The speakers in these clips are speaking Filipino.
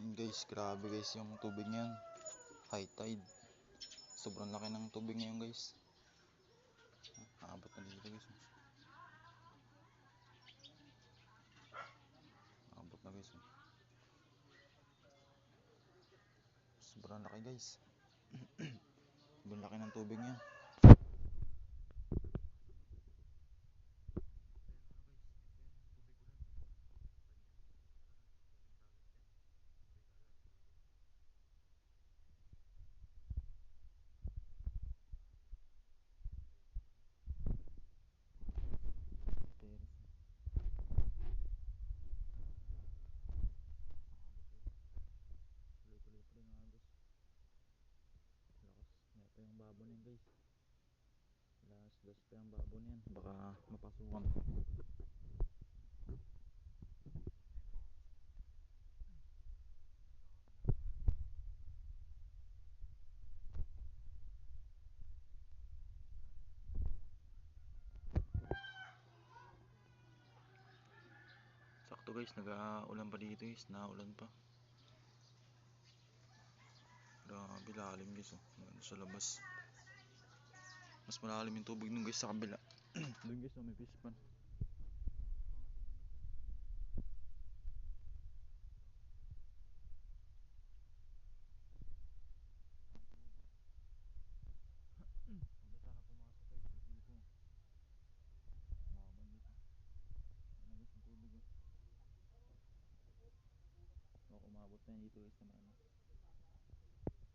Guys, grabe guys yung tubig niyan. High tide. Sobrang laki ng tubig ngayon guys. Abot na dito guys. Abot na guys. Sobrang laki guys. Sobrang laki ng tubig niyan. Tuloy-tuloy pa rin ang agos. Lakas. May yun guys. Last dos pa yung babo na yan. Baka mapasukan. Sakto guys, nag-uulan pa dito guys. Naulan pa. Grabe lalim guys oh. Sa labas. Mas malalim yung tubig nung guys sa kabila. Doon guys oh, may fish pan. Wala sana pumasok guys dito. Laban dito. Ano umabot na dito guys naman ano.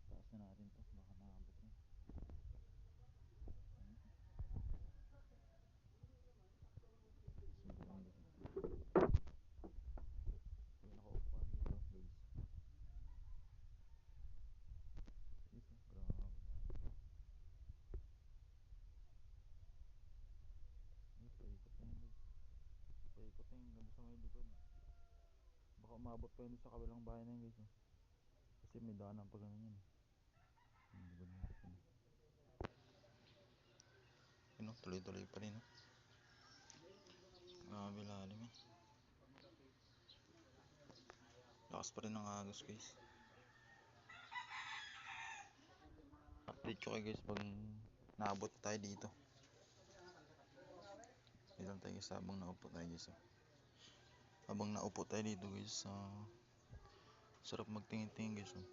Taas na natin to. Baka maabot na. Ayan. Sobrang gusto. May nakaupuan dito guys. Guys, oh, grabe na. Guys, paikot na yun guys. Paikot na yun ganda sa may likod. Baka umabot pa yun sa kabilang bahay na yun guys. Oh. Kasi may daanan pa ganun yun. Likod ng likod. Yun oh, tuloy-tuloy pa rin oh. Grabe lalim eh. Lakas pa rin ng agos guys. Update ko kayo guys pag naabot tayo dito. Dito lang tayo guys habang naupo tayo guys. Oh. Habang naupo tayo dito guys. ah, sarap magtingin-tingin guys. Oh.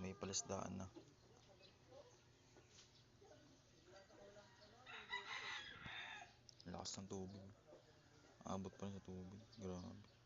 May palisdaan na. Lakas ng tubig. Abot pa rin sa tubig. Grabe.